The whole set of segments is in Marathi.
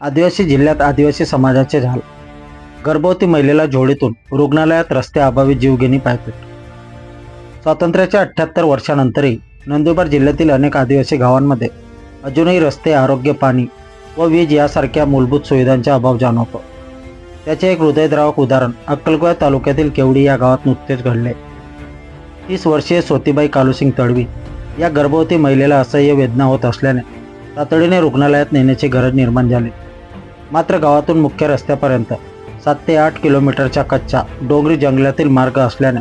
आदिवासी जिल्ह्यात आदिवासी समाजाचे झाल. गर्भवती महिलेला झोडीतून रुग्णालयात रस्त्याअभावी जीवघेणी पायपीट स्वातंत्र्याच्या अठ्ठ्याहत्तर वर्षानंतरही नंदुरबार जिल्ह्यातील अनेक आदिवासी गावांमध्ये अजूनही रस्ते आरोग्य पाणी व वीज यासारख्या मूलभूत सुविधांचा अभाव जाणवतो. त्याचे एक हृदयद्रावक उदाहरण अक्कलकोया तालुक्यातील केवडी या गावात नुकतेच घडले. तीस वर्षीय सोतीबाई कालुसिंग तडवी या गर्भवती महिलेला असह्य वेदना होत असल्याने तातडीने रुग्णालयात नेण्याची गरज निर्माण झाली. मात्र गावातून मुख्य रस्त्यापर्यंत सात ते आठ किलोमीटरच्या कच्चा डोंगरी जंगलातील मार्ग असल्याने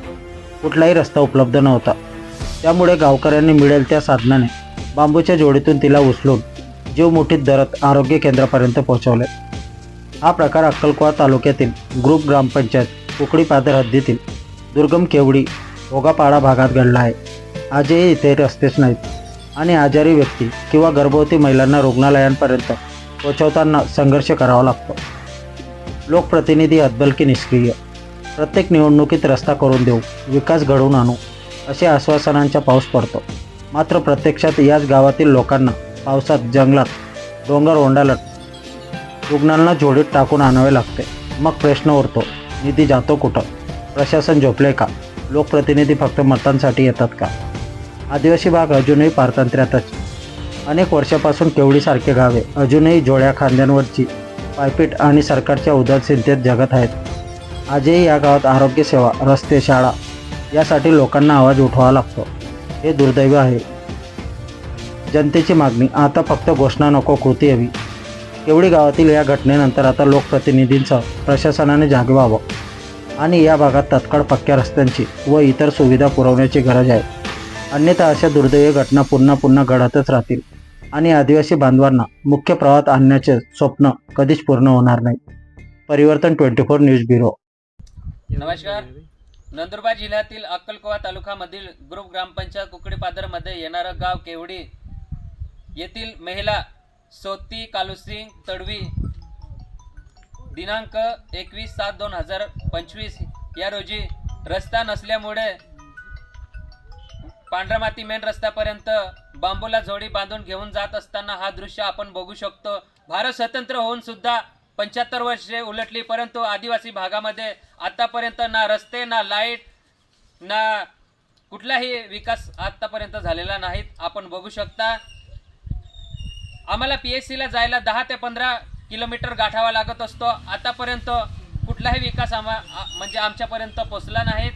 कुठलाही रस्ता उपलब्ध नव्हता. त्यामुळे गावकऱ्यांनी मिळेल त्या साधनाने बांबूच्या जोडीतून तिला उचलून जीव मुठीत दरत आरोग्य केंद्रापर्यंत पोहोचवले. हा प्रकार अक्कलकोवा तालुक्यातील ग्रुप ग्रामपंचायत कुकडी पादर हद्दीतील दुर्गम केवडी भोगापाडा भागात घडला आहे. आजही इथे रस्तेच नाहीत आणि आजारी व्यक्ती किंवा गर्भवती महिलांना रुग्णालयांपर्यंत पोचवताना संघर्ष करावा लागतो. लोकप्रतिनिधी हतबलकी निष्क्रिय? प्रत्येक निवडणुकीत रस्ता करून देऊ विकास घडवून आणू असे आश्वासनांचा पाऊस पडतो. मात्र प्रत्यक्षात याच गावातील लोकांना पावसात जंगलात डोंगर ओंडालत रुग्णांना झोडीत टाकून आणावे लागते. मग प्रश्न उरतो निधी जातो कुठं? प्रशासन झोपले का? लोकप्रतिनिधी फक्त मतांसाठी येतात का? आदिवासी भाग अजूनही पारतंत्र्यातच. अनेक वर्षापासून केवढीसारखे गावे अजूनही जोड्या खांद्यांवरची पायपीट आणि सरकारच्या उदासीनतेत जगत आहेत. आजही या गावात आरोग्यसेवा रस्ते शाळा यासाठी लोकांना आवाज उठवावा लागतो. हे दुर्दैव आहे. जनतेची मागणी आता फक्त घोषणा नको कृती हवी. केवडी गावातील या घटनेनंतर आता लोकप्रतिनिधींसह प्रशासनाने जागे व्हावं आणि या भागात तत्काळ पक्क्या रस्त्यांची व इतर सुविधा पुरवण्याची गरज आहे. अन्यथा अशा दुर्दैवी घटना पुन्हा पुन्हा घडतच राहतील. आणि आदिवासी बांधवांना मुख्य प्रवाहात आणण्याचे स्वप्न कधीच पूर्ण होणार नाही. परिवर्तन ट्वेंटी फोर न्यूज ब्युरो. नमस्कार. नंदुरबार जिल्ह्यातील अक्कलकोवा तालुक्यामधील ग्रुप ग्रामपंचायत कुकडीपादरमध्ये येणारं गाव केवडी येथील महिला सोती कालुसिंग तडवी दिनांक एकवीस सात दोन हजार पंचवीस या रोजी रस्ता नसल्यामुळे पांढरा माती मेन रस्त्यापर्यंत बांबूला जोडी बांधून घेऊन जात असताना हा दृश्य आपण बघू शकतो. भारत स्वतंत्र होऊन सुद्धा पंच्याहत्तर वर्षे उलटली परंतु आदिवासी भागामध्ये आतापर्यंत ना रस्ते ना लाइट ना कुठलाही विकास आतापर्यंत झालेला नाहीत आपण बघू शकता आम्हाला पी एच सीला जायला दहा ते पंधरा किलोमीटर गाठावा लागत असतो. आतापर्यंत कुठलाही विकास आम्हा म्हणजे आमच्यापर्यंत पोचला नाहीत